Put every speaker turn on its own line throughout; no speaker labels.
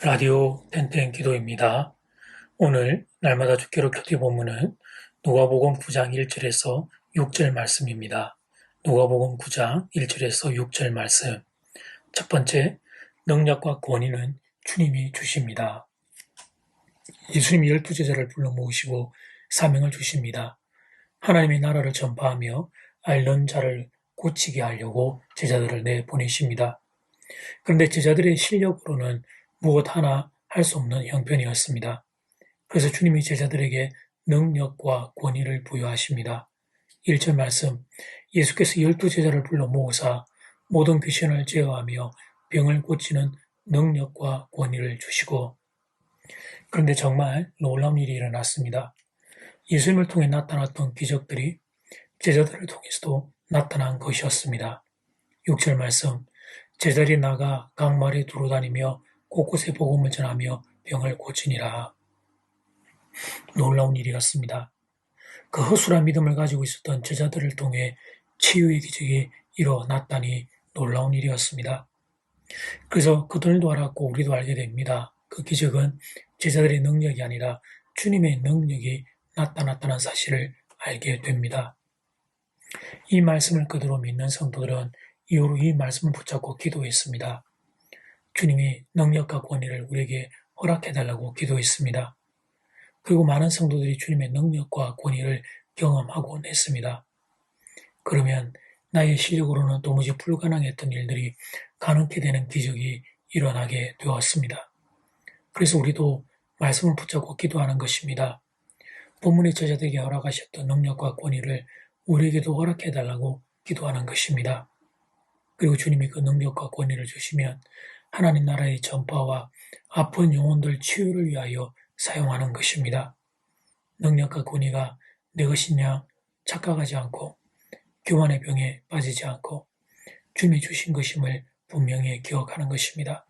라디오 땡땡 기도입니다. 오늘 날마다 주기로 교티 본문은 누가복음 9장 1절에서 6절 말씀입니다. 누가복음 9장 1절에서 6절 말씀. 첫 번째, 능력과 권위는 주님이 주십니다. 예수님이 열두 제자를 불러 모으시고 사명을 주십니다. 하나님의 나라를 전파하며 앓는 자를 고치게 하려고 제자들을 내보내십니다. 그런데 제자들의 실력으로는 무엇 하나 할 수 없는 형편이었습니다. 그래서 주님이 제자들에게 능력과 권위를 부여하십니다. 1절 말씀 예수께서 열두 제자를 불러 모으사 모든 귀신을 제어하며 병을 고치는 능력과 권위를 주시고 그런데 정말 놀라운 일이 일어났습니다. 예수님을 통해 나타났던 기적들이 제자들을 통해서도 나타난 것이었습니다. 6절 말씀 제자들이 나가 강말에 두루다니며 곳곳에 복음을 전하며 병을 고치니라. 놀라운 일이었습니다. 그 허술한 믿음을 가지고 있었던 제자들을 통해 치유의 기적이 일어났다니 놀라운 일이었습니다. 그래서 그들도 알았고 우리도 알게 됩니다. 그 기적은 제자들의 능력이 아니라 주님의 능력이 나타났다는 사실을 알게 됩니다. 이 말씀을 그대로 믿는 성도들은 이후로 이 말씀을 붙잡고 기도했습니다. 주님이 능력과 권위를 우리에게 허락해달라고 기도했습니다. 그리고 많은 성도들이 주님의 능력과 권위를 경험하곤 했습니다. 그러면 나의 실력으로는 도무지 불가능했던 일들이 가능케 되는 기적이 일어나게 되었습니다. 그래서 우리도 말씀을 붙잡고 기도하는 것입니다. 본문의 제자들에게 허락하셨던 능력과 권위를 우리에게도 허락해달라고 기도하는 것입니다. 그리고 주님이 그 능력과 권위를 주시면 하나님 나라의 전파와 아픈 영혼들 치유를 위하여 사용하는 것입니다. 능력과 권위가 내 것이냐 착각하지 않고 교만의 병에 빠지지 않고 주님이 주신 것임을 분명히 기억하는 것입니다.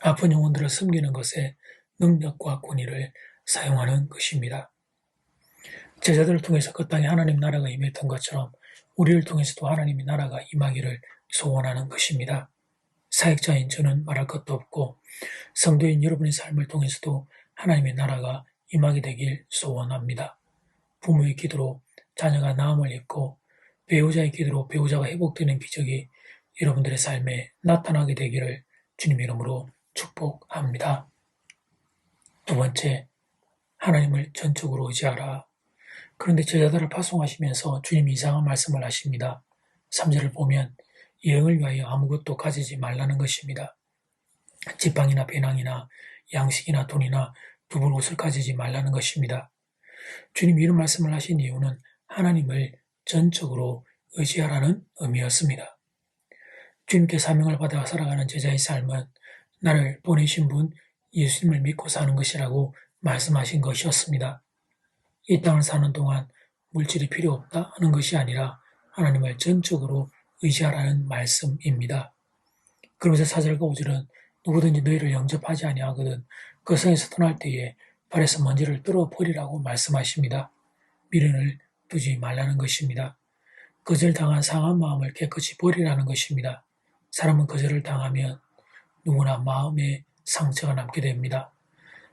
아픈 영혼들을 섬기는 것에 능력과 권위를 사용하는 것입니다. 제자들을 통해서 그 땅에 하나님 나라가 임했던 것처럼 우리를 통해서도 하나님의 나라가 임하기를 소원하는 것입니다. 사역자인 저는 말할 것도 없고 성도인 여러분의 삶을 통해서도 하나님의 나라가 임하게 되길 소원합니다. 부모의 기도로 자녀가 나음을 입고 배우자의 기도로 배우자가 회복되는 기적이 여러분들의 삶에 나타나게 되기를 주님 이름으로 축복합니다. 두 번째, 하나님을 전적으로 의지하라. 그런데 제자들을 파송하시면서 주님이 이상한 말씀을 하십니다. 3절을 보면 여행을 위하여 아무것도 가지지 말라는 것입니다. 지팡이나 배낭이나 양식이나 돈이나 두분 옷을 가지지 말라는 것입니다. 주님 이런 말씀을 하신 이유는 하나님을 전적으로 의지하라는 의미였습니다. 주님께 사명을 받아 살아가는 제자의 삶은 나를 보내신 분 예수님을 믿고 사는 것이라고 말씀하신 것이었습니다. 이 땅을 사는 동안 물질이 필요 없다 하는 것이 아니라 하나님을 전적으로 의지하라는 말씀입니다. 그러면서 사절과 오절은 누구든지 너희를 영접하지 아니하거든 그 성에서 떠날 때에 발에서 먼지를 뚫어버리라고 말씀하십니다. 미련을 두지 말라는 것입니다. 거절당한 상한 마음을 깨끗이 버리라는 것입니다. 사람은 거절을 당하면 누구나 마음에 상처가 남게 됩니다.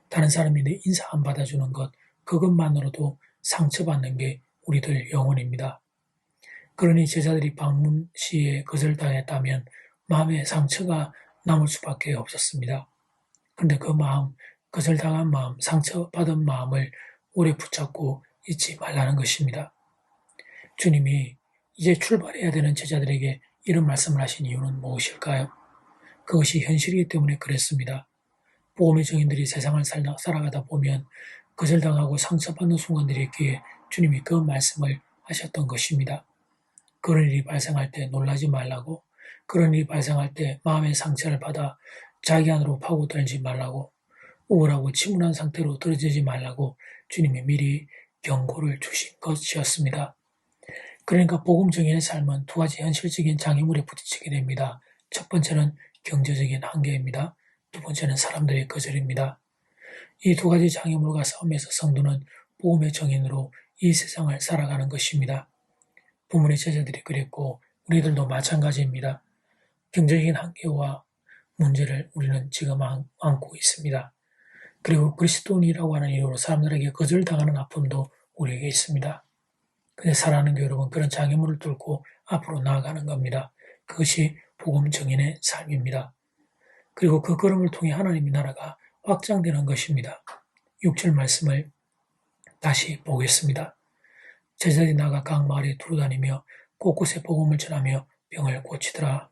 다른 사람이 내 인사 안 받아주는 것, 그것만으로도 상처받는 게 우리들 영혼입니다. 그러니 제자들이 방문 시에 거절당했다면 마음에 상처가 남을 수밖에 없었습니다. 그런데 그 마음, 거절당한 마음, 상처받은 마음을 오래 붙잡고 잊지 말라는 것입니다. 주님이 이제 출발해야 되는 제자들에게 이런 말씀을 하신 이유는 무엇일까요? 그것이 현실이기 때문에 그랬습니다. 보험의 정인들이 세상을 살아가다 보면 거절당하고 상처받는 순간들이 있기에 주님이 그 말씀을 하셨던 것입니다. 그런 일이 발생할 때 놀라지 말라고 그런 일이 발생할 때 마음의 상처를 받아 자기 안으로 파고들지 말라고 우울하고 침울한 상태로 떨어지지 말라고 주님이 미리 경고를 주신 것이었습니다. 그러니까 복음 정인의 삶은 두 가지 현실적인 장애물에 부딪히게 됩니다. 첫 번째는 경제적인 한계입니다. 두 번째는 사람들의 거절입니다. 이 두 가지 장애물과 싸움에서 성도는 복음의 정인으로 이 세상을 살아가는 것입니다. 부문의 제자들이 그랬고 우리들도 마찬가지입니다. 경제적인 한계와 문제를 우리는 지금 안, 안고 있습니다. 그리고 그리스도인이라고 하는 이유로 사람들에게 거절당하는 아픔도 우리에게 있습니다. 근데 사랑하는 여러분 그런 장애물을 뚫고 앞으로 나아가는 겁니다. 그것이 복음 정인의 삶입니다. 그리고 그 걸음을 통해 하나님의 나라가 확장되는 것입니다. 6절 말씀을 다시 보겠습니다. 제자들이 나가 각 마을에 두루다니며 곳곳에 복음을 전하며 병을 고치더라.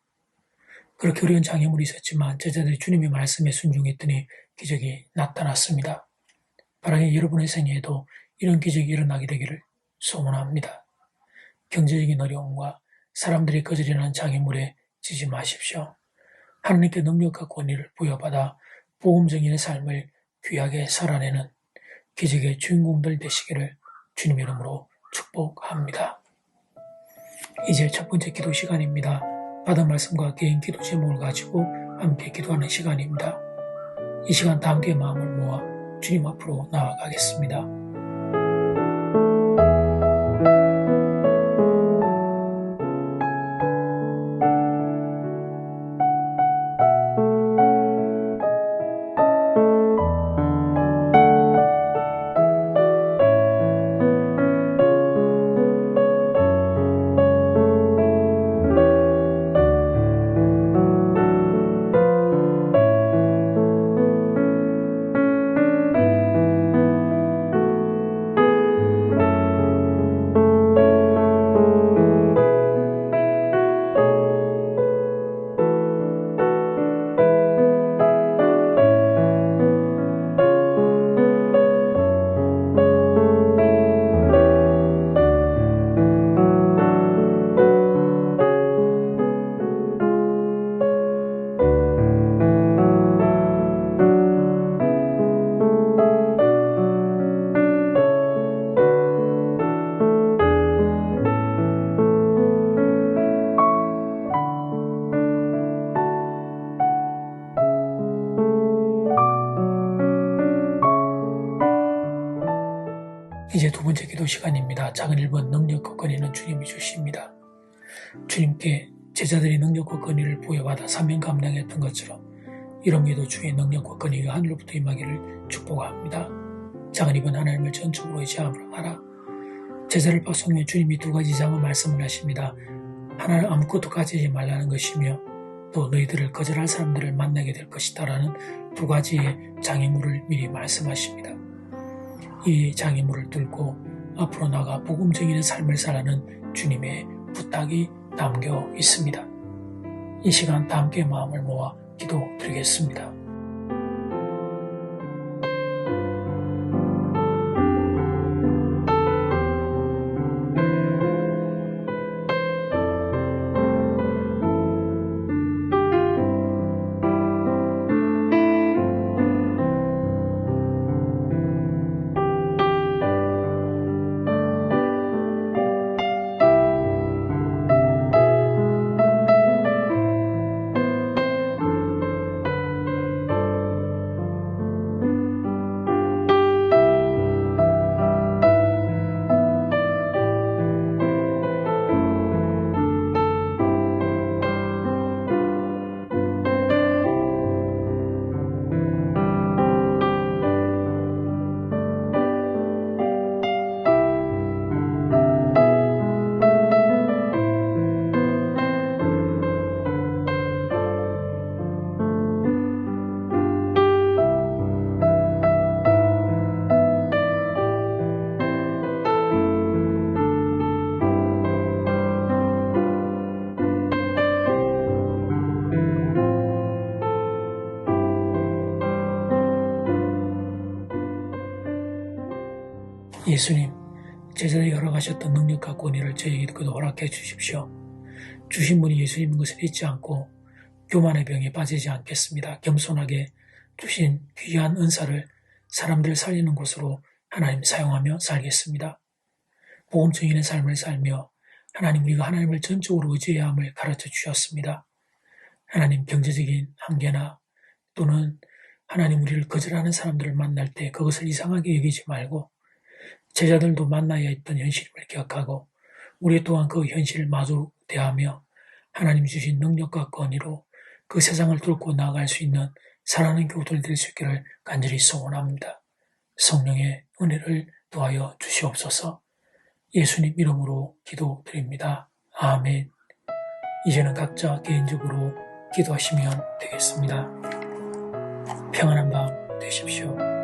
그렇게 어려운 장애물이 있었지만 제자들이 주님의 말씀에 순종했더니 기적이 나타났습니다. 바라기 여러분의 생애에도 이런 기적이 일어나게 되기를 소원합니다. 경제적인 어려움과 사람들이 거절이라는 장애물에 지지 마십시오. 하나님께 능력과 권위를 부여받아 복음적인 삶을 귀하게 살아내는 기적의 주인공들 되시기를 주님 이름으로 축복합니다. 이제 첫 번째 기도 시간입니다. 받은 말씀과 개인 기도 제목을 가지고 함께 기도하는 시간입니다. 이 시간 다 함께 마음을 모아 주님 앞으로 나아가겠습니다. 작은 1번 능력과 권위는 주님이 주십니다. 주님께 제자들이 능력과 권위를 부여받아 사명 감당했던 것처럼 이런에도 주의 능력과 권위가 하늘로부터 임하기를 축복합니다. 작은 2번 하나님을 전적으로 의지하라. 제자를 파송해 주님이 두 가지 장을 말씀을 하십니다. 하나는 아무것도 가지지 말라는 것이며 또 너희들을 거절할 사람들을 만나게 될 것이다라는 두 가지의 장애물을 미리 말씀하십니다. 이 장애물을 뚫고 앞으로 나가 복음적인 삶을 살아는 주님의 부탁이 담겨 있습니다. 이 시간 다 함께 마음을 모아 기도 드리겠습니다. 예수님, 제자들이 열어가셨던 능력과 권위를 저에게도 허락해 주십시오. 주신 분이 예수님인 것을 잊지 않고 교만의 병에 빠지지 않겠습니다. 겸손하게 주신 귀한 은사를 사람들을 살리는 곳으로 하나님 사용하며 살겠습니다. 보험 증인의 삶을 살며 하나님 우리가 하나님을 전적으로 의지해야 함을 가르쳐 주셨습니다. 하나님 경제적인 한계나 또는 하나님 우리를 거절하는 사람들을 만날 때 그것을 이상하게 여기지 말고 제자들도 만나야 했던 현실을 기억하고 우리 또한 그 현실을 마주 대하며 하나님 주신 능력과 권위로 그 세상을 뚫고 나아갈 수 있는 사랑하는 교우들 될 수 있기를 간절히 소원합니다. 성령의 은혜를 더하여 주시옵소서 예수님 이름으로 기도드립니다. 아멘. 이제는 각자 개인적으로 기도하시면 되겠습니다. 평안한 밤 되십시오.